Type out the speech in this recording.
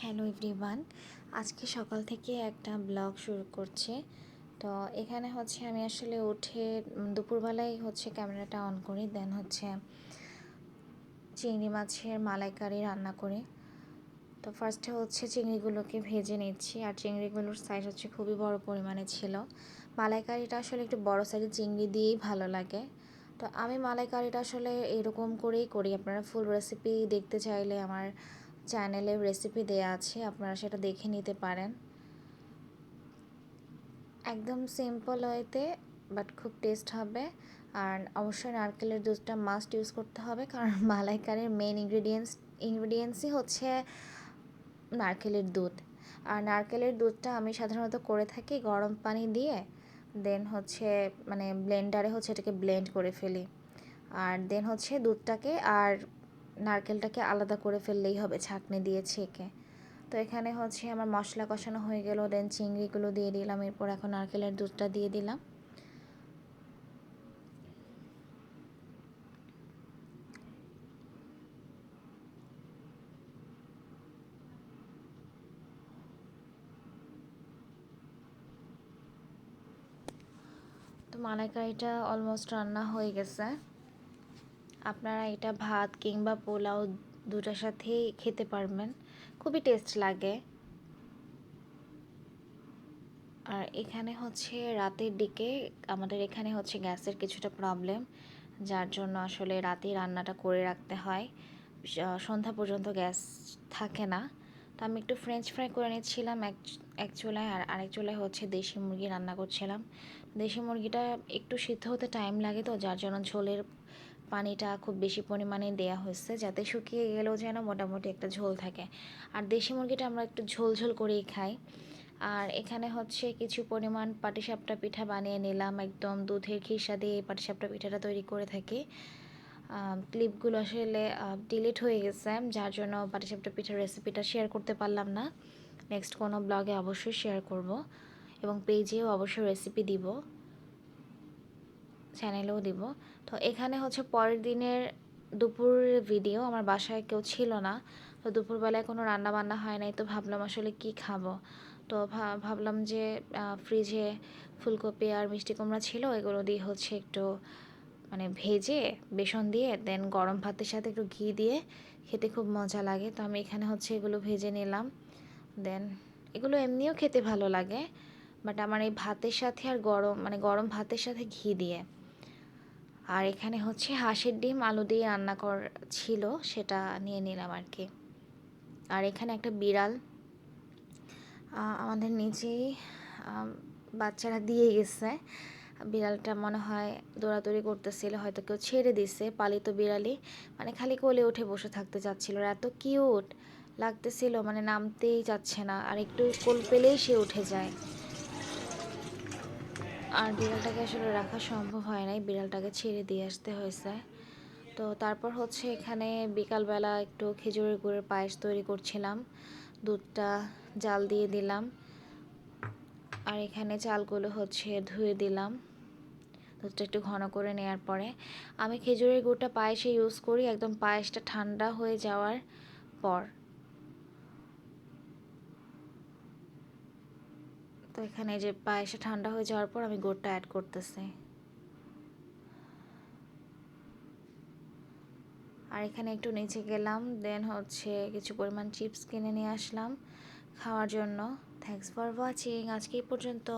Hello everyone, আজকে সকাল থেকে একটা ব্লগ শুরু করছি। তো এখানে হচ্ছে আমি আসলে উঠে দুপুরবেলায় হচ্ছে ক্যামেরাটা অন করি, দেন হচ্ছে চিংড়ি মাছের মালাইকারি রান্না করি। তো ফার্স্টে হচ্ছে চিংড়িগুলোকে ভেজে নিচ্ছি, আর চিংড়িগুলোর সাইজ হচ্ছে খুবই বড় পরিমাণে ছিল। মালাইকারিটা আসলে একটু বড় সাইজের চিংড়ি দিয়েই ভালো লাগে। তো আমি মালাইকারিটা আসলে এরকম করেই করি, আপনারা ফুল রেসিপি দেখতে চাইলে আমার চ্যানেলে রেসিপি দেয়া আছে, আপনারা সেটা দেখে নিতে পারেন। একদম সিম্পল ওয়েতে বাট খুব টেস্ট হবে। আর অবশ্যই নারকেলের দুধটা মাস্ট ইউজ করতে হবে, কারণ মালাইকারের মেন ইনগ্রিডিয়েন্টস ইনগ্রিডিয়েন্টসই হচ্ছে নারকেলের দুধ। আর নারকেলের দুধটা আমি সাধারণত করে থাকি গরম পানি দিয়ে দেন হচ্ছে মানে ব্লেন্ডারে হচ্ছে এটাকে ব্লেন্ড করে ফেলি। আর দেন হচ্ছে দুধটাকে, আর নারকেলটাকে আলাদা করে ফেললেই হবে, ছাঁকনি দিয়ে ছেঁকে। তো এখানে হচ্ছে আমার মশলা কষানো হয়ে গেল দেন চিংড়িগুলো দিয়ে দিলাম, এরপর এখন নারকেলের দুধটা দিয়ে দিলাম। তো মালাইকারিটা অলমোস্ট রান্না হয়ে গেছে। আপনারা এটা ভাত কিংবা পোলাও দুটার সাথেই খেতে পারবেন। খুবই টেস্ট লাগে। আর এখানে হচ্ছে রাতের দিকে, আমাদের এখানে হচ্ছে গ্যাসের কিছুটা প্রবলেম যার জন্য আসলে রাতে রান্নাটা করে রাখতে হয়। সন্ধ্যা পর্যন্ত গ্যাস থাকে না। তো আমি একটু ফ্রেঞ্চ ফ্রাই করে নিচ্ছিলাম এক এক চুলায়, আর আরেক চুলায় হচ্ছে দেশি মুরগি রান্না করছিলাম। দেশি মুরগিটা একটু সিদ্ধ হতে টাইম লাগে তো, যার জন্য ঝোলের পানিটা খুব বেশি পরিমাণে দেয়া হয়েছে যাতে শুকিয়ে গেলেও যেন মোটামুটি একটা ঝোল থাকে। আর দেশি মুরগিটা আমরা একটু ঝোল ঝোল করেই খাই। আর এখানে হচ্ছে কিছু পরিমাণ পাটিসাপটা পিঠা বানিয়ে নিলাম, একদম দুধের খিসা দিয়ে পাটিসাপটা পিঠাটা তৈরি করে থাকি। ক্লিপগুলো আসলে ডিলিট হয়ে গেছে, যার জন্য পাটিসাপটা পিঠার রেসিপিটা শেয়ার করতে পারলাম না। নেক্সট কোনো ব্লগে অবশ্যই শেয়ার করব এবং পেজেও অবশ্যই রেসিপি দিব। চ্যানেলেও দিব। তো এখানে হচ্ছে পরের দিনের দুপুর ভিডিও আমার বাসায় কেউ ছিল না। তো দুপুরবেলায় কোনো রান্না বান্না হয় নাই, তো ভাবলাম আসলে কি খাব? তো ভাবলাম যে ফ্রিজে ফুলকপি আর মিষ্টি কুমড়া ছিল, এগুলো দিয়ে হচ্ছে একটু মানে ভেজে, বেসন দিয়ে দেন গরম ভাতের সাথে একটু ঘি দিয়ে খেতে খুব মজা লাগে। তো আমি এখানে হচ্ছে এগুলো ভেজে নিলাম। দেন এগুলো এমনিও খেতে ভালো লাগে বাট আমার এই ভাতের সাথে আর গরম মানে গরম ভাতের সাথে ঘি দিয়ে। আর এখানে হচ্ছে হাঁসের ডিম আলু দিয়ে রান্না কর ছিল সেটা নিয়ে নিলাম আর কি। আর এখানে একটা বিড়াল। আমাদের আম, বাচ্চারা দিয়ে গেছে। বিড়ালটা মনে হয় দৌড়াদৌড়ি করতেছিল হয়তো কেউ ছেড়ে দিছে পালিত বিড়ালি মানে খালি কোলে উঠে বসে থাকতে চাচ্ছিল এত কিউট লাগতেছিল মানে নামতেই যাচ্ছে না। আর একটু কোল পেলেই সে উঠে যায়। আর বিড়ালটাকে আসলে রাখা সম্ভব হয় নাই। বিড়ালটাকে ছেড়ে দিয়ে আসতে হয়েছে। তো তারপর হচ্ছে এখানে বিকালবেলা একটু খেজুরের গুড়ের পায়েস তৈরি করছিলাম। দুধটা জাল দিয়ে দিলাম। আর এখানে চালগুলো হচ্ছে ধুয়ে দিলাম। দুধটা একটু ঘন করে নেওয়ার পরে আমি খেজুরের গুড়টা পায়েসে ইউজ করি। একদম পায়েসটা ঠান্ডা হয়ে যাওয়ার পর। তো এখানে যে পায়েসটা ঠান্ডা হয়ে যাওয়ার পর আমি গুড়টা অ্যাড করতেছি। আর এখানে একটু নিচে গেলাম দেন হচ্ছে কিছু পরিমাণ চিপস কিনে নিয়ে আসলাম খাওয়ার জন্য। থ্যাংকস ফর ওয়াচিং আজকে এই পর্যন্ত।